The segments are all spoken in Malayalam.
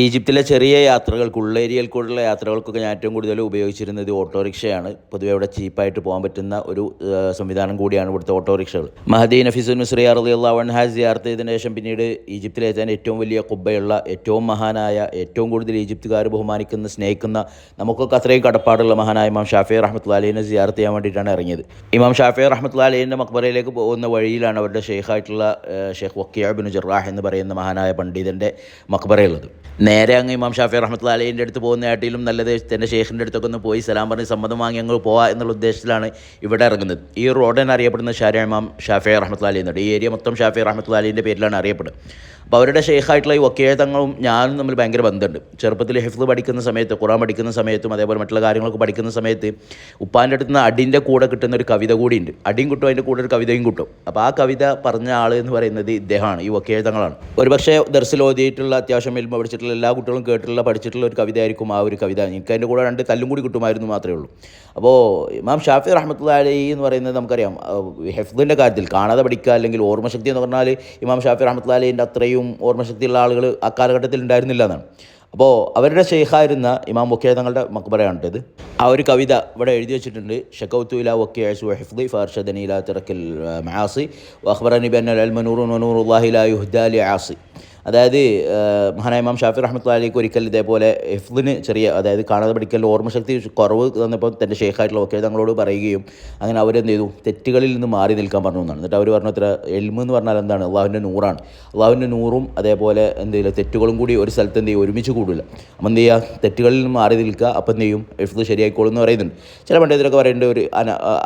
ഈജിപ്തിലെ ചെറിയ യാത്രകൾക്ക് ഉള്ളേരിയയിൽ കൂടെയുള്ള യാത്രകൾക്കൊക്കെ ഞാൻ ഏറ്റവും കൂടുതൽ ഉപയോഗിച്ചിരുന്നത് ഓട്ടോറിക്ഷയാണ്. പൊതുവെ അവിടെ ചീപ്പായിട്ട് പോകാൻ പറ്റുന്ന ഒരു സംവിധാനം കൂടിയാണ് ഇവിടുത്തെ ഓട്ടോറിക്ഷകൾ. മഹദി നഫീസുൽ മിസ്രി വൺ ഹാസ് ജിയാർത്ത് ചെയ്തതിന് ശേഷം പിന്നീട് ഈജിപ്തിലെ തന്നെ ഏറ്റവും വലിയ കുബ്ബയുള്ള ഏറ്റവും മഹാനായ ഏറ്റവും കൂടുതൽ ഈജിപ്തുകാർ ബഹുമാനിക്കുന്ന സ്നേഹിക്കുന്ന നമുക്കൊക്കെ അത്രയും കടപ്പാടുള്ള മഹാനായ ഇമാം ഷാഫി റഹ്മത്തുള്ള അലീനെ സിയാർത്ത് ചെയ്യാൻ വേണ്ടിയിട്ടാണ് ഇറങ്ങിയത്. ഇമാം ഷാഫി റഹ്മത്തുള്ള അലീന്റെ മക്ബറയിലേക്ക് പോകുന്ന വഴിയിലാണ് അവരുടെ ഷെയ്ഖായിട്ടുള്ള ഷെയ്ഖ് വക്കിയാബിൻ ജറാഹ് എന്ന് പറയുന്ന മഹാനായ പണ്ഡിതന്റെ മക്ബറയുള്ളത്. നേരെ അങ്ങ് ഇമാം ഷാഫി റഹ്മത്തുള്ള അലീന്റെ അടുത്ത് പോകുന്നതായിട്ടിലും നല്ലത് തന്റെ ഷേഖിന്റെ അടുത്തൊക്കെ ഒന്ന് പോയി സലാം പറഞ്ഞ് സമ്മതം വാങ്ങി അങ്ങ് പോവാ എന്നുള്ള ഉദ്ദേശത്തിലാണ് ഇവിടെ ഇറങ്ങുന്നത്. ഈ റോഡ് തന്നെ അറിയപ്പെടുന്ന ഷാരി ഇമാം ഷാഫി റഹ്മത്തുള്ള അലി എന്നുണ്ട് ഈ ഏരിയ മൊത്തം ഷാഫി റഹ്മത്തുള്ള അലീന്റെ പേരിലാണ് അറിയപ്പെടുന്നത്. അപ്പോൾ അവരുടെ ഷെയ്ഖായിട്ടുള്ള ഈ വക്കീഴത്തങ്ങളും ഞാനും തമ്മിൽ ഭയങ്കര ബന്ധമുണ്ട്. ചെറുപ്പത്തിൽ ഹിഫ്ല് പഠിക്കുന്ന സമയത്ത് ഖുറാൻ പഠിക്കുന്ന സമയത്തും അതേപോലെ മറ്റുള്ള കാര്യങ്ങളൊക്കെ പഠിക്കുന്ന സമയത്ത് ഉപ്പാന്റെ അടുത്ത് നിന്ന് അടിന്റെ കൂടെ കിട്ടുന്ന ഒരു കവിത കൂടിയുണ്ട്. അടിയും കിട്ടും അതിന്റെ കൂടെ ഒരു കവിതയും കിട്ടും. അപ്പോൾ ആ കവിത പറഞ്ഞ ആൾ എന്ന് പറയുന്നത് ഇദ്ദേഹമാണ് ഈ വക്കീഴത്തങ്ങളാണ് ഒരുപക്ഷേ ദർസിൽ ഓതിയിട്ടുള്ള അത്യാവശ്യം വരുമ്പോൾ പഠിച്ചിട്ടുള്ള എല്ലാ കുട്ടികളും കേട്ടിട്ടുള്ള പഠിച്ചിട്ടുള്ള ഒരു കവിതയായിരിക്കും ആ ഒരു കവിത. എനിക്ക് അതിന്റെ കൂടെ രണ്ട് തല്ലും കൂടി കിട്ടുമായിരുന്നു മാത്രമേ ഉള്ളൂ. അപ്പോൾ ഇമാം ഷാഫി റഹ്മത്തുള്ള എന്ന് പറയുന്നത് നമുക്കറിയാം ഹെഫ്ദിന്റെ കാര്യത്തിൽ കാണാതെ പഠിക്കുക അല്ലെങ്കിൽ ഓർമ്മശക്തി എന്ന് പറഞ്ഞാൽ ഇമാം ഷാഫി റഹ്മത്തുള്ള അലീന്റെ അത്രയും ഓർമ്മശക്തിയുള്ള ആളുകൾ ആ കാലഘട്ടത്തിൽ ഉണ്ടായിരുന്നില്ല എന്നാണ്. അപ്പോൾ അവരുടെ ഷെയ്ഖായിരുന്ന ഇമാം വക്കീൽ തങ്ങളുടെ മക്ബറയാണിത് ആ ഒരു കവിത ഇവിടെ എഴുതി വെച്ചിട്ടുണ്ട്. ഷക്കൗത്തു ഇല വക്കിയു അസു ഫാർഷദ് അനീല തിറക്കിൽ മാസി അഖ്ബറനി ബൻ അൽ മനൂർ നൂറുല്ലാഹി ലാ ആസി അതായത് മഹാനായ ഇമാം ഷാഫി റഹ്മത്ത് അലിക്ക് ഒരിക്കൽ ഇതേപോലെ എഫ്ലിന് ചെറിയ അതായത് കാണാതെ പഠിക്കൽ ഓർമ്മശക്തി കുറവ് തന്നപ്പോൾ തന്റെ ഷേഖായിട്ടുള്ള ഒക്കെ തങ്ങളോട് പറയുകയും അങ്ങനെ അവരെന്ത് ചെയ്തു? തെറ്റുകളിൽ നിന്ന് മാറി നിൽക്കാൻ പറഞ്ഞു എന്നാണ്. എന്നിട്ട് അവർ പറഞ്ഞു ഇത്ര എൽമ് എന്ന് പറഞ്ഞാൽ എന്താണ്? അള്ളാഹുവിന്റെ നൂറാണ്. അള്ളാഹുവിന്റെ നൂറും അതേപോലെ എന്ത് തെറ്റുകളും കൂടി ഒരു സ്ഥലത്ത് എന്ത് ചെയ്യും? ഒരുമിച്ച് കൂടില്ല അപ്പം എന്ത് ചെയ്യുക? തെറ്റുകളിൽ നിന്ന് മാറി നിൽക്കുക. അപ്പം എന്ത് ചെയ്യും? ഹിഫ്ദ് ശരിയായിക്കോളും എന്ന് പറയുന്നുണ്ട്. ചില പണ്ഡിതരൊക്കെ പറയേണ്ട ഒരു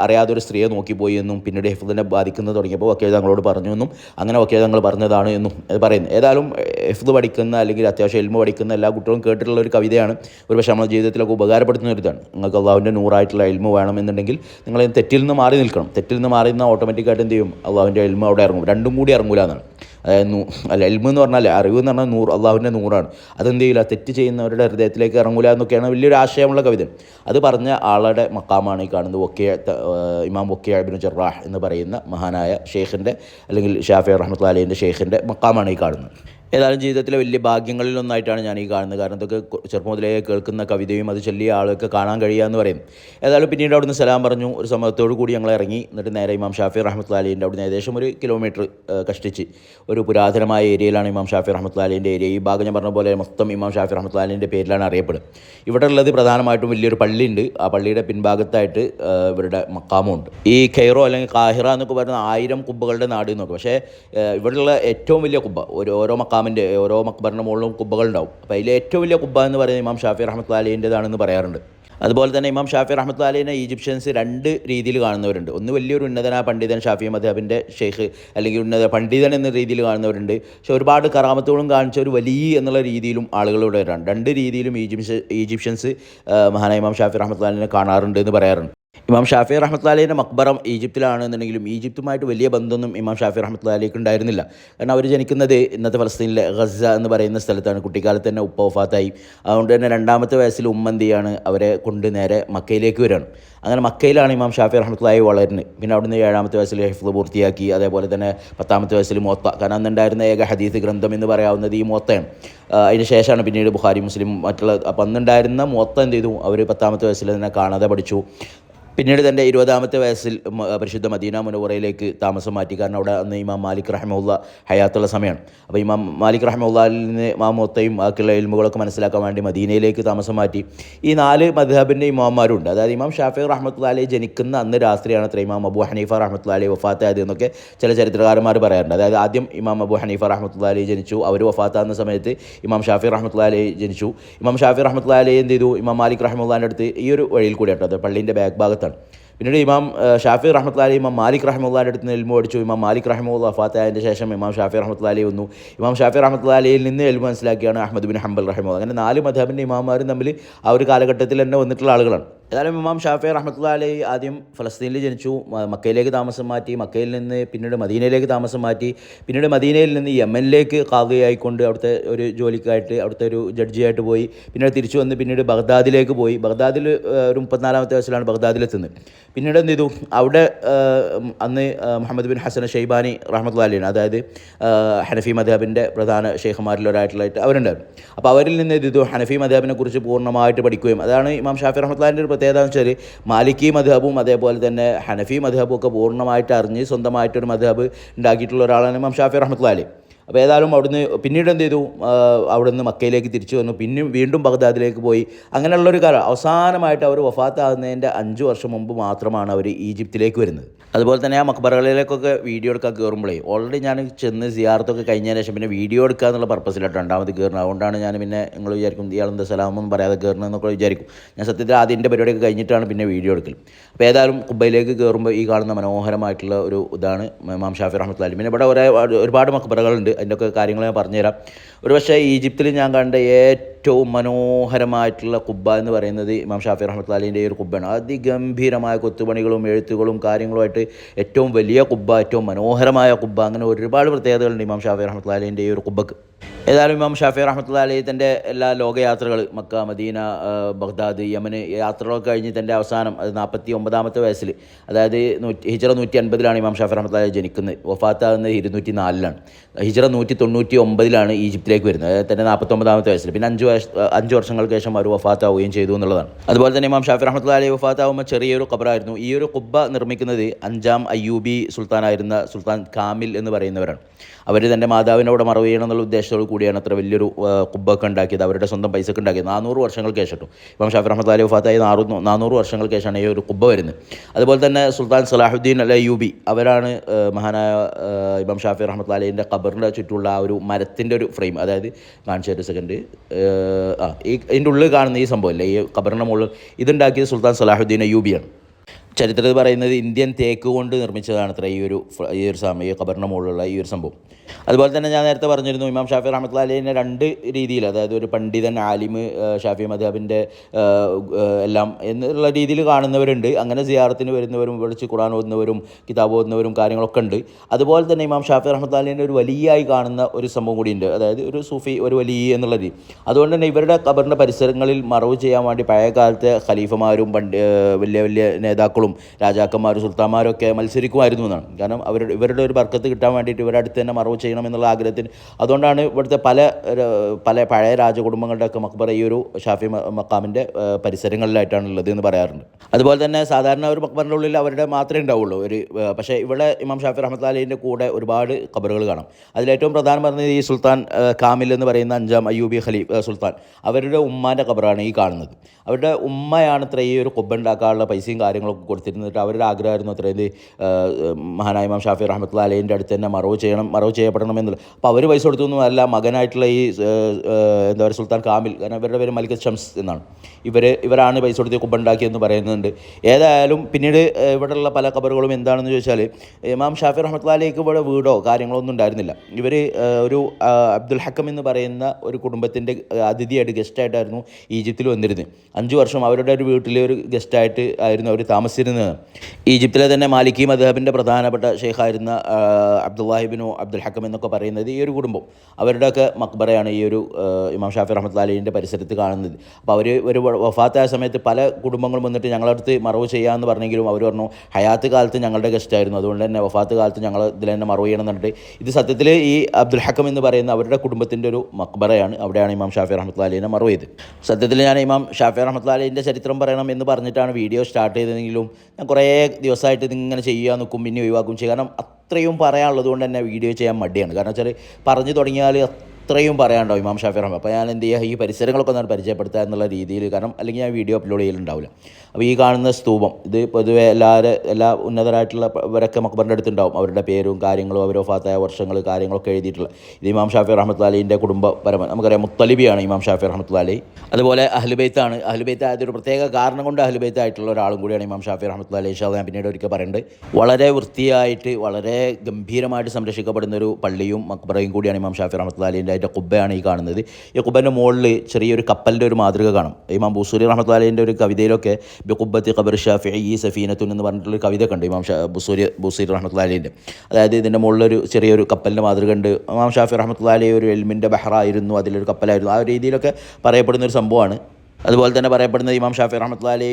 അറിയാതെ ഒരു സ്ത്രീയെ നോക്കിപ്പോയി എന്നും പിന്നീട് എഫ്ലിനെ ബാധിക്കുന്നത് തുടങ്ങിയപ്പോൾ ഒക്കെ തങ്ങളോട് പറഞ്ഞു എന്നും അങ്ങനെ ഒക്കെ തങ്ങൾ പറഞ്ഞതാണ് എന്നും അത് പറയുന്നു. ഏതായാലും എഫ് പഠിക്കുന്ന അല്ലെങ്കിൽ അത്യാവശ്യം എൽമ പഠിക്കുന്ന എല്ലാ കുട്ടികളും കേട്ടിട്ടുള്ള ഒരു കവിതയാണ്. ഒരു പക്ഷേ നമ്മുടെ ജീവിതത്തിലൊക്കെ ഉപകാരപ്പെടുത്തുന്ന ഒരു ഇതാണ്. നിങ്ങൾക്ക് അള്ളാഹുവിന്റെ നൂറായിട്ടുള്ള എൽമ വേണമെന്നുണ്ടെങ്കിൽ നിങ്ങൾ തെറ്റിൽ നിന്ന് മാറി നിൽക്കണം. തെറ്റിൽ നിന്ന് മാറി നിന്നാൽ ഓട്ടോമാറ്റിക്കായിട്ട് എന്ത് ചെയ്യും? അള്ളാഹുവിന്റെ എൽമ അവിടെ ഇറങ്ങും. രണ്ടും കൂടി ഇറങ്ങൂല എന്നാണ്. അതായത് നൂ അല്ല എൽമ എന്ന് പറഞ്ഞാൽ അറിവ് എന്ന് പറഞ്ഞാൽ നൂറ് അള്ളാഹുവിന്റെ നൂറാണ്. അതെന്ത് ചെയ്യില്ല തെറ്റ് ചെയ്യുന്നവരുടെ ഹൃദയത്തിലേക്ക് ഇറങ്ങൂല എന്നൊക്കെയാണ് വലിയൊരു ആശയമുള്ള കവിത. അത് പറഞ്ഞ ആളുടെ മക്കാമാണ് ഈ കാണുന്നത് ഒക്കെ ഇമാം ഒക്കെ അബിൻ ജറാഹ് എന്ന് പറയുന്ന മഹാനായ ഷെയ്ഖിന്റെ അല്ലെങ്കിൽ ഷാഫി റഹ്മത്ത് അലീന്റെ ഷെയ്ഖിന്റെ മക്കാമാണ് ഈ കാണുന്നത്. ഏതായാലും ജീവിതത്തിലെ വലിയ ഭാഗ്യങ്ങളിൽ ഒന്നായിട്ടാണ് ഞാൻ ഈ കാണുന്നത്. കാരണം ഇതൊക്കെ ചെറുപ്പം മുതലേ കേൾക്കുന്ന കവിതയും അത് ചൊല്ലിയ ആളൊക്കെ കാണാൻ കഴിയുക എന്ന് പറയും. ഏതായാലും പിന്നീട് അവിടുന്ന് സലാം പറഞ്ഞു. ഒരു സമയത്തോടു കൂടി ഞങ്ങൾ ഇറങ്ങി. എന്നിട്ട് നേരെ ഇമാം ഷാഫി റഹ്മത്ത് അലീന്റെ അവിടുന്ന് ഏകദേശം ഒരു കിലോമീറ്റർ കഷ്ടിച്ച് ഒരു പുരാതനമായ ഏരിയയിലാണ് ഇമാം ഷാഫി റഹ്മത്ത് അലീന്റെ ഏരിയ. ഈ ഭാഗം ഞാൻ പറഞ്ഞ പോലെ മൊത്തം ഇമാം ഷാഫി റഹ്മത്ത് അലീന്റെ പേരിലാണ് അറിയപ്പെടുന്നത് ഇവിടെ ഉള്ളത് പ്രധാനമായിട്ടും വലിയൊരു പള്ളിയുണ്ട്. ആ പള്ളിയുടെ പിൻഭാഗത്തായിട്ട് ഇവരുടെ മക്കാമുണ്ട് ഈ ഖൈറോ അല്ലെങ്കിൽ കാഹിറ എന്നൊക്കെ പറയുന്ന ആയിരം കുബ്ബകളുടെ നാട് എന്നൊക്കെ. പക്ഷേ ഇവിടെയുള്ള ഏറ്റവും വലിയ കുബ്ബ ഒരു ഓരോ മക്കാമിന്റെ ഓരോ മക്ബറിന്റെ മുകളിലും കുബ്ബകൾ ഉണ്ടാവും. അപ്പോൾ അതിൽ ഏറ്റവും വലിയ കുബ്ബ എന്ന് പറയുന്നത് ഇമാം ഷാഫി റഹ്മത്ത് അലീന്റെതാണെന്ന് പറയാറുണ്ട്. അതുപോലെ തന്നെ ഇമാം ഷാഫി റഹ്മത്ത് അലീനെ ഈജിപ്ഷ്യൻസ് രണ്ട് രീതിയിൽ കാണുന്നവരുണ്ട്. ഒന്ന് വലിയൊരു ഉന്നതനായ പണ്ഡിതൻ ഷാഫി മദബിന്റെ ഷെയ്ഖ് അല്ലെങ്കിൽ ഉന്നത പണ്ഡിതൻ എന്ന രീതിയിൽ കാണുന്നവരുണ്ട്. പക്ഷെ ഒരുപാട് കറാമത്തുകളും കാണിച്ച ഒരു വലിയ എന്നുള്ള രീതിയിലും ആളുകളുടെ രണ്ട് രീതിയിലും ഈജിപ്ഷ്യ ഈജിപ്ഷ്യൻസ് മഹാന ഇമാം ഷാഫി റഹ്മത്ത് അലീനെ കാണാറുണ്ട് എന്ന് പറയാറുണ്ട്. ഇമാം ഷാഫി റഹ്മത്ത് അലീന്റെ മക്ബറം ഈജിപ്തിലാണെന്നുണ്ടെങ്കിലും ഈജിപ്തുമായിട്ട് വലിയ ബന്ധമൊന്നും ഇമാം ഷാഫി റഹ്മത്ത് അലിക്ക് ഉണ്ടായിരുന്നില്ല. കാരണം അവർ ജനിക്കുന്നത് ഇന്നത്തെ ഫലസ്തീനിലെ ഗസ എന്ന് പറയുന്ന സ്ഥലത്താണ്. കുട്ടിക്കാലത്ത് തന്നെ ഉപ്പ വഫാത്തായി. അതുകൊണ്ട് തന്നെ രണ്ടാമത്തെ വയസ്സിൽ ഉമ്മന്തിയാണ് അവരെ കൊണ്ട് നേരെ മക്കയിലേക്ക് വരികയാണ്. അങ്ങനെ മക്കയിലാണ് ഇമാം ഷാഫി റഹ്മത്തുള്ളാഹി വളരുന്നത്. പിന്നെ അവിടുന്ന് ഏഴാമത്തെ വയസ്സിൽ ഹിഫ്ദ് പൂർത്തിയാക്കി. അതേപോലെ തന്നെ പത്താമത്തെ വയസ്സിൽ മോത്ത. കാരണം അന്നുണ്ടായിരുന്ന ഏക ഹദീസ് ഗ്രന്ഥം എന്ന് പറയാവുന്നത് ഈ മോത്തയാണ്. അതിന് ശേഷമാണ് പിന്നീട് ബുഹാരി മുസ്ലിം മറ്റുള്ള അപ്പം അന്നുണ്ടായിരുന്ന മോത്ത എന്ത് ചെയ്തു? അവർ പത്താമത്തെ വയസ്സിൽ തന്നെ കാണാതെ പഠിച്ചു. പിന്നീട് തന്റെ ഇരുപതാമത്തെ വയസ്സിൽ പരിശുദ്ധ മദീന മുനവറയിലേക്ക് താമസം മാറ്റി. കാരണം അവിടെ അന്ന് ഇമാം മാലിക് റഹ്മുള്ള ഹയാത്തുള്ള സമയമാണ്. അപ്പോൾ ഇമാം മാലിക് റഹ്മുള്ളയിൽ നിന്ന് ഇമാം മൊത്തയും ബാക്കിയുള്ള എൽമുകളൊക്കെ മനസ്സിലാക്കാൻ വേണ്ടി മദീനയിലേക്ക് താമസം മാറ്റി. ഈ നാല് മദ്ഹബിന്റെ ഇമാമാരുണ്ട്. അതായത് ഇമാം ഷാഫി റഹ്മത്തുള്ള അലി ജനിക്കുന്ന അന്ന് രാത്രിയാണ് അത്ര ഇമാം അബു ഹനീഫ റഹ്മത്തുള്ള അലി വഫാത്തായത് എന്നൊക്കെ ചില ചരിത്രകാരന്മാർ പറയാറുണ്ട്. അതായത് ആദ്യം ഇമാം അബു ഹനീഫ റഹ്മത്തുള്ള അലി ജനിച്ചു. അവർ വഫാത്താകുന്ന സമയത്ത് ഇമാം ഷാഫി റഹ്മത്തുള്ള അലി ജനിച്ചു. ഇമാം ഷാഫി റഹ്മത്തുള്ള അലി എന്ത് ചെയ്തു? ഇമാം മാലിക് റഹ്മുള്ളാന്റെ അടുത്ത് ഈ ഒരു വഴിയിൽ കൂടി കേട്ടോ പള്ളീന്റെ ബാക്ക് ഭാഗത്താണ്. പിന്നീട് ഇമാം ഷാഫി റഹ്മത്ത് അലി ഇമാം മാലിക് റഹ്മുള്ളാന്റെ അടുത്ത് നിന്ന് എൽമു പഠിച്ചു ഇമാം മാലിക് റഹ്മുള്ള ഫാത്തതിന്റെ ശേഷം ഇമാം ഷാഫി റഹ്മത്ത് അലി വന്നു. ഇമാം ഷാഫി റഹ്മത്ത് അലിയിൽ നിന്ന് എൽമു മനസ്സിലാക്കിയാണ് അഹമ്മദ് ബിൻ ഹംബൽ റഹ്മുള്ള അങ്ങനെ നാല് മധബിന്റെ ഇമാമാരും തമ്മിൽ ആ ഒരു കാലഘട്ടത്തിൽ തന്നെ വന്നിട്ടുള്ള ആളുകളാണ്. ഏതായാലും ഇമാം ഷാഫി റഹ്മത്തുള്ള അലി ആദ്യം ഫലസ്തീനിൽ ജനിച്ചു മക്കയിലേക്ക് താമസം മാറ്റി മക്കയിൽ നിന്ന് പിന്നീട് മദീനയിലേക്ക് താമസം മാറ്റി പിന്നീട് മദീനയിൽ നിന്ന് യമനിലേക്ക് കാവുകയായിക്കൊണ്ട് അവിടുത്തെ ഒരു ജോലിക്കായിട്ട് അവിടുത്തെ ഒരു ജഡ്ജിയായിട്ട് പോയി പിന്നീട് തിരിച്ചു വന്ന് പിന്നീട് ബഗ്ദാദിലേക്ക് പോയി. ബഗ്ദാദിൽ ഒരു മുപ്പത്തിനാലാമത്തെ വയസ്സിലാണ് ബഗ്ദാദിലെത്തുന്നത്. പിന്നീട് എന്ത് ചെയ്തു? അവിടെ അന്ന് മുഹമ്മദ് ബിൻ ഹസൻ ഷെയ്ബാനി റഹ്മത്തുള്ള അലിയാണ് അതായത് ഹനഫി മദാബിന്റെ പ്രധാന ഷെയ്ഖുമാരിൽ ഒരായിട്ടുള്ളതായിട്ട് അവരുണ്ടായിരുന്നു അപ്പോൾ അവരിൽ നിന്ന് എന്ത് ചെയ്തു? ഹനഫി മദാബിനെ കുറിച്ച് പൂർണമായിട്ട് പഠിക്കുകയും അതാണ് ഇമാം ഷാഫി റഹ്മത്തുള്ളാഹിന്റെ ഒരു പ്രത്യേകത എന്ന് വെച്ചാൽ മാലിക്കി മധബും അതേപോലെ തന്നെ ഹനഫി മധബും ഒക്കെ പൂർണമായിട്ട് അറിഞ്ഞ് സ്വന്തമായിട്ടൊരു മധബ് ഉണ്ടാക്കിയിട്ടുള്ള ഒരാളാണ് ഇമാം ഷാഫി റഹ്മത്തുള്ള അപ്പോൾ ഏതായാലും അവിടുന്ന് പിന്നീട് എന്ത് ചെയ്തു? അവിടുന്ന് മക്കയിലേക്ക് തിരിച്ചു വന്നു. പിന്നെ വീണ്ടും ബഗ്ദാദിലേക്ക് പോയി. അങ്ങനെയുള്ളൊരു കാലം. അവസാനമായിട്ട് അവർ വഫാത്താകുന്നതിന്റെ അഞ്ച് വർഷം മുമ്പ് മാത്രമാണ് അവർ ഈജിപ്തിലേക്ക് വരുന്നത്. അതുപോലെ തന്നെ ആ മക്ബറകളിലേക്കൊക്കെ വീഡിയോ എടുക്കാൻ കയറുമ്പോഴേ ഓൾറെഡി ഞാൻ ചെന്ന് സിയാർത്തൊക്കെ കഴിഞ്ഞതിന് ശേഷം പിന്നെ വീഡിയോ എടുക്കുക എന്നുള്ള പർപ്പസിലായിട്ട് രണ്ടാമത് കയറുന്നത് അതുകൊണ്ടാണ് ഞാൻ പിന്നെ നിങ്ങൾ വിചാരിക്കും ഇയാളെന്ത് സലാമൊന്നും പറയാതെ കയറണമെന്നൊക്കെ വിചാരിക്കും. ഞാൻ സത്യത്തിൽ ആദ്യന്റെ പരിപാടിയൊക്കെ കഴിഞ്ഞിട്ടാണ് പിന്നെ വീഡിയോ എടുക്കൽ അപ്പോൾ ഏതായാലും കുബയിലേക്ക് കയറുമ്പോൾ ഈ കാണുന്ന മനോഹരമായിട്ടുള്ള ഒരു ഇതാണ് മാം ഷാഫി റഹ്മത്തുള്ള പിന്നെ ഇവിടെ ഒരേ ഒരുപാട് മക്ബറകളുണ്ട്. അതിന്റെയൊക്കെ കാര്യങ്ങൾ ഞാൻ പറഞ്ഞുതരാം. ഒരു പക്ഷേ ഈജിപ്തിൽ ഞാൻ കണ്ട ഏറ്റവും മനോഹരമായിട്ടുള്ള കുബ്ബ എന്ന് പറയുന്നത് ഇമാം ഷാഫി ഈ ഒരു കുബ്ബയാണ്. അതിഗംഭീരമായ കൊത്തുപണികളും എഴുത്തുകളും കാര്യങ്ങളുമായിട്ട് ഏറ്റവും വലിയ കുബ്ബ ഏറ്റവും മനോഹരമായ കുബ്ബ അങ്ങനെ ഒരുപാട് പ്രത്യേകതകളുണ്ട് ഇമാം ഷാഫി റഹ്മത്തുള്ള അലീന്റെ ഈ ഒരു കുബ്ബക്ക്. ഏതായാലും ഇമാം ഷാഫി റഹ്മത്തുള്ള അലി തന്റെ എല്ലാ ലോകയാത്രകൾ മക്ക മദീന ബഗ്ദാദ് യമന് യാത്രകളൊക്കെ കഴിഞ്ഞ് തന്റെ അവസാനം അത് നാൽപ്പത്തി ഒമ്പതാമത്തെ വയസ്സിൽ അതായത് നൂറ്റി ഹിജറ നൂറ്റി അൻപതിലാണ് ഇമാം ഷാഫി റഹ്മത്തുള്ള അലി ജനിക്കുന്നത്. വഫാത്താകുന്നത് ഇരുന്നൂറ്റി നാലിലാണ് ഹിജറ നൂറ്റി തൊണ്ണൂറ്റി ഒമ്പതിലാണ് ഈജിപ്തിലേക്ക് വരുന്നത്. അതായത് തന്നെ നാൽപ്പത്തൊമ്പതാമത്തെ വയസ്സിൽ. പിന്നെ അഞ്ച് വയസ്സ് അഞ്ച് വർഷങ്ങൾക്ക് ശേഷം അവർ വഫാത്താവുകയും ചെയ്തു എന്നുള്ളതാണ്. അതുപോലെ തന്നെ ഇമാം ഷാഫി റഹ്മത്തുള്ള അലി വഫാത്താവുമ്പോൾ ചെറിയൊരു ഖബറായിരുന്നു. ഈ ഒരു കുബ്ബ നിർമ്മിക്കുന്നത് അഞ്ചാം അയ്യൂബി സുൽത്താനായിരുന്ന സുൽത്താൻ കാമിൽ എന്ന് പറയുന്നവരാണ്. അവർ തന്റെ മാതാവിനോട് മറവ് ചെയ്യണം എന്നുള്ള കൂടിയാണ് അത്ര വലിയൊരു കുബ്ബൊക്കെ ഉണ്ടാക്കിയത്. അവരുടെ സ്വന്തം പൈസക്ക് ഉണ്ടാക്കിയത്. നാനൂറ് വർഷങ്ങൾക്ക് ശേഷം ഇപ്പം ഷാഫി റഹ്മത്ത് അലി വഫാത്തായി നാനൂറ് നാനൂറ് വർഷങ്ങൾക്ക് ശേഷമാണ് ഈ ഒരു കുബ്ബ വരുന്നത്. അതുപോലെ തന്നെ സുൽത്താൻ സലാഹുദ്ദീൻ അല്ല യൂബി അവരാണ് മഹാനായ ഇമാം ഷാഫി റഹ്മത്ത് അലീന്റെ ഖബറിന്റെ ചുറ്റുള്ള ആ ഒരു മരത്തിന്റെ ഒരു ഫ്രെയിം. അതായത് കാണിച്ച ഒരു സെക്കൻഡ് ആ ഈ ഇതിന്റെ ഉള്ളിൽ കാണുന്ന ഈ സംഭവം അല്ലേ? ഈ ഖബറിന്റെ മുകളിൽ ഇതുണ്ടാക്കിയത് സുൽത്താൻ സലാഹുദ്ദീൻ അയ്യൂബിയാണ്. ചരിത്രത്തിൽ പറയുന്നത് ഇന്ത്യൻ തേക്ക് കൊണ്ട് നിർമ്മിച്ചതാണ് അത്ര ഈ ഒരു ഈ ഒരു സമയം ഈ ഖബറിന്റെ മുകളിലുള്ള ഈ ഒരു സംഭവം. അതുപോലെ തന്നെ ഞാൻ നേരത്തെ പറഞ്ഞിരുന്നു ഇമാം ഷാഫി റഹ്മത്തുള്ള അലീനെ രണ്ട് രീതിയിൽ അതായത് ഒരു പണ്ഡിതൻ ആലിമ് ഷാഫി മദാബിന്റെ എല്ലാം എന്നുള്ള രീതിയിൽ കാണുന്നവരുണ്ട്. അങ്ങനെ സിയാറത്തിന് വരുന്നവരും വിളിച്ച് ഖുറാൻ ഓതുന്നവരും കിതാബ് ഓതുന്നവരും കാര്യങ്ങളൊക്കെ ഉണ്ട്. അതുപോലെ തന്നെ ഇമാം ഷാഫി റഹ്മത്തുള്ള അലീനെ ഒരു വലിയായി കാണുന്ന ഒരു സംഭവം കൂടിയുണ്ട് അതായത് ഒരു സൂഫി ഒരു വലിയ എന്നുള്ള രീതി. അതുകൊണ്ട് തന്നെ ഇവരുടെ ഖബറിന്റെ പരിസരങ്ങളിൽ മറവ് ചെയ്യാൻ വേണ്ടി പഴയ കാലത്തെ ഖലീഫമാരും പണ്ട് വലിയ വലിയ നേതാക്കളും രാജാക്കന്മാരും സുൽത്താന്മാരും ഒക്കെ മത്സരിക്കുമായിരുന്നു എന്നാണ്. കാരണം അവരുടെ ഇവരുടെ ഒരു ബർക്കത്ത് കിട്ടാൻ വേണ്ടിയിട്ട് ഇവരുടെ അടുത്ത് തന്നെ മറവ് ചെയ്യണം എന്നുള്ള ആഗ്രഹത്തിന് അതുകൊണ്ടാണ് ഇവിടുത്തെ പല പല പഴയ രാജകുടുംബങ്ങളുടെ ഒക്കെ മക്ബറ ഈ ഒരു ഷാഫി മക്കാമിന്റെ പരിസരങ്ങളിലായിട്ടാണ് ഉള്ളത് എന്ന് പറയാറുണ്ട്. അതുപോലെ തന്നെ സാധാരണ ഒരു മക്ബറിന്റെ ഉള്ളിൽ അവരുടെ മാത്രമേ ഉണ്ടാവുള്ളൂ. ഒരു പക്ഷേ ഇവിടെ ഇമാം ഷാഫി റഹ്മത്ത് അലീന്റെ കൂടെ ഒരുപാട് കബറുകൾ കാണാം. അതിലേറ്റവും പ്രധാനം പറഞ്ഞത് ഈ സുൽത്താൻ കാമിൽ എന്ന് പറയുന്ന അഞ്ചാം അയ്യൂബി ഖലീഫ് സുൽത്താൻ. അവരുടെ ഉമ്മാന്റെ കബറാണ് ഈ കാണുന്നത്. അവരുടെ ഉമ്മയാണ് ഇത്ര ഈ ഒരു കൊബ്ബുണ്ടാക്കാനുള്ള പൈസയും കാര്യങ്ങളൊക്കെ കൊടുത്തിരുന്നിട്ട് അവരുടെ ആഗ്രഹമായിരുന്നു അത്ര ഇത് മഹാനായ ഇമാം ഷാഫി റഹ്മത്തുള്ള അലൈന്റെ അടുത്ത് തന്നെ മറവ് ചെയ്യണം മറവ് ചെയ്യപ്പെടണം എന്നുള്ളത്. അപ്പോൾ അവർ പൈസ കൊടുത്തൊന്നും അല്ല മകനായിട്ടുള്ള ഈ എന്താ പറയുക സുൽത്താൻ കാമിൽ കാരണം ഇവരുടെ പേര് മലിക് ഷംസ് എന്നാണ്. ഇവർ ഇവരാണ് പൈസ കൊടുത്ത് കുമ്പുണ്ടാക്കിയെന്ന് പറയുന്നുണ്ട്. ഏതായാലും പിന്നീട് ഇവിടെയുള്ള പല കബറുകളും എന്താണെന്ന് ചോദിച്ചാൽ ഇമാം ഷാഫി റഹ്മത്തുള്ളാലേക്ക് ഇവിടെ വീടോ കാര്യങ്ങളോ ഒന്നും ഉണ്ടായിരുന്നില്ല ഇവർ ഒരു അബ്ദുൽ ഹക്കം എന്ന് പറയുന്ന ഒരു കുടുംബത്തിന്റെ അതിഥിയായിട്ട് ഗസ്റ്റായിട്ടായിരുന്നു ഈജിപ്തിൽ വന്നിരുന്നത്. അഞ്ച് വർഷം അവരുടെ ഒരു വീട്ടിലെ ഒരു ഗസ്റ്റായിട്ട് ആയിരുന്നു അവർ താമസിച്ചിരുന്നത്. ഈജിപ്തിലെ തന്നെ മാലിക്കി മദ്ഹബിന്റെ പ്രധാനപ്പെട്ട ഷെയ്ഖായിരുന്ന അബ്ദുല്ലാഹിബിനോ അബ്ദുൽ ഹക്കം എന്നൊക്കെ പറയുന്നത് ഈ ഒരു കുടുംബം. അവരുടെയൊക്കെ മക്ബറയാണ് ഈ ഒരു ഇമാം ഷാഫി റഹ്മത്ത് അലീന്റെ പരിസരത്ത് കാണുന്നത്. അപ്പോൾ അവർ ഒരു വഫാത്തായ സമയത്ത് പല കുടുംബങ്ങളും വന്നിട്ട് ഞങ്ങളടുത്ത് മറവ് ചെയ്യാമെന്ന് പറഞ്ഞെങ്കിലും അവർ പറഞ്ഞു ഹയാത്ത് കാലത്ത് ഞങ്ങളുടെ ഗസ്റ്റായിരുന്നു അതുകൊണ്ട് തന്നെ വഫാത്ത് കാലത്ത് ഞങ്ങൾ ഇതിൽ തന്നെ മറവ് ചെയ്യണം എന്നിട്ട് ഇത് സത്യത്തിൽ ഈ അബ്ദുൽ ഹക്കം എന്ന് പറയുന്ന അവരുടെ കുടുംബത്തിന്റെ ഒരു മക്ബറയാണ്. അവിടെയാണ് ഇമാം ഷാഫി റഹ്മത്ത് അലീനെ മറവ് ചെയ്ത് സത്യത്തിൽ ഞാൻ ഇമാം ഷാഫി റഹ്മത്ത് ചരിത്രം പറയണം എന്ന് പറഞ്ഞിട്ടാണ് വീഡിയോ സ്റ്റാർട്ട് ചെയ്തതെങ്കിലും ഞാൻ കുറേ ദിവസമായിട്ട് ഇതിങ്ങനെ ചെയ്യാൻ നിൽക്കും പിന്നെ ഒഴിവാക്കും ചെയ്യും. കാരണം അത്രയും പറയാനുള്ളത് കൊണ്ട് തന്നെ വീഡിയോ ചെയ്യാൻ മടിയാണ്. കാരണം വെച്ചാൽ പറഞ്ഞു തുടങ്ങിയാൽ അത്രയും പറയാനുണ്ടാവും ഇമാം ഷാഫി റഹ്മാൻ അപ്പോൾ ഞാൻ എന്ത് ചെയ്യുക ഈ പരിസരങ്ങളൊക്കെ ഒന്ന് പരിചയപ്പെടുത്തുക എന്നുള്ള രീതിയിൽ കാരണം അല്ലെങ്കിൽ ഞാൻ വീഡിയോ അപ്ലോഡ് ചെയ്യലുണ്ടാവില്ല അപ്പോൾ ഈ കാണുന്ന സ്തൂപം ഇത് പൊതുവെ എല്ലാവരും എല്ലാ ഉന്നതരായിട്ടുള്ള ഇവരൊക്കെ മക്ബറിന്റെ അടുത്തുണ്ടാവും. അവരുടെ പേരും കാര്യങ്ങളും അവരോ ഫാത്തായ വർഷങ്ങൾ കാര്യങ്ങളൊക്കെ എഴുതിയിട്ടുള്ള. ഇത് ഇമാം ഷാഫി റഹ്മത്ത് അലീന്റെ കുടുംബപരമ നമുക്കറിയാം മുത്തലിബിയാണ് ഇമാം ഷാഫി റഹ്മത്ത് അലി അതുപോലെ അഹ്ലുബൈത്താണ്. അഹ്ലുബൈത്ത് ആയത് ഒരു പ്രത്യേക കാരണം കൊണ്ട് അഹ്ലുബൈത്ത് ആയിട്ടുള്ള ഒരാളും കൂടിയാണ് ഇമാം ഷാഫി റഹ്മത്ത് അലി ഷാ ഞാൻ പിന്നീട് ഒരിക്കൽ പറയുന്നുണ്ട് വളരെ വൃത്തിയായിട്ട് വളരെ ഗംഭീരമായിട്ട് സംരക്ഷിക്കപ്പെടുന്ന ഒരു പള്ളിയും മക്ബറയും കൂടിയാണ് ഇമാം ഷാഫി റഹ്മത്ത് അലീന്റെ അതിന്റെ കുബ്ബയാണ് ഈ കാണുന്നത്. ഈ കുബ്ബന്റെ മുകളിൽ ചെറിയൊരു കപ്പലിന്റെ ഒരു മാതൃക കാണും. ഇമാം ബുസൂരി റഹ്മത്തുള്ളാഹിന്റെ ഒരു കവിതയിലൊക്കെ ബി കുബ്ബത്തി ഖബർ ഷാഫി ഈ സഫീനത്തുൻ എന്ന് പറഞ്ഞിട്ടുള്ള കവിത ഉണ്ട് ഇമാം ഷാ ബുസൂരി ബുസൂരി റഹ്മത്തുള്ളാഹിന്റെ. അതായത് ഇതിന്റെ മുകളിലൊരു ചെറിയൊരു കപ്പലിന്റെ മാതൃക ഉണ്ട്. ഇമാം ഷാഫി റഹ്മത്തുള്ളാഹി ഒരു എൽമിന്റെ ബഹ്റായിരുന്നു അതിലൊരു കപ്പലായിരുന്നു. ആ രീതിയിലൊക്കെ പറയപ്പെടുന്ന ഒരു സംഭവമാണ്. അതുപോലെ തന്നെ പറയപ്പെടുന്നത് ഇമാം ഷാഫി റഹ്മത്തുള്ളി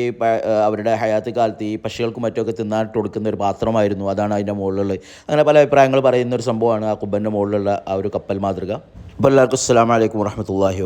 അവരുടെ ഹയാത്ത് കാലത്ത് ഈ പക്ഷികൾക്കും മറ്റുമൊക്കെ തിന്നാട്ട് കൊടുക്കുന്ന ഒരു പാത്രമായിരുന്നു. അതാണ് അതിന്റെ മുകളിലുള്ളത്. അങ്ങനെ പല അഭിപ്രായങ്ങൾ പറയുന്ന ഒരു സംഭവമാണ് ആ കുബന്റെ മുകളിലുള്ള ആ ഒരു കപ്പൽ മാതൃക. അപ്പോൾ എല്ലാവർക്കും അസ്സാം വലൈക്കും വർഹമത്തല്ലാഹി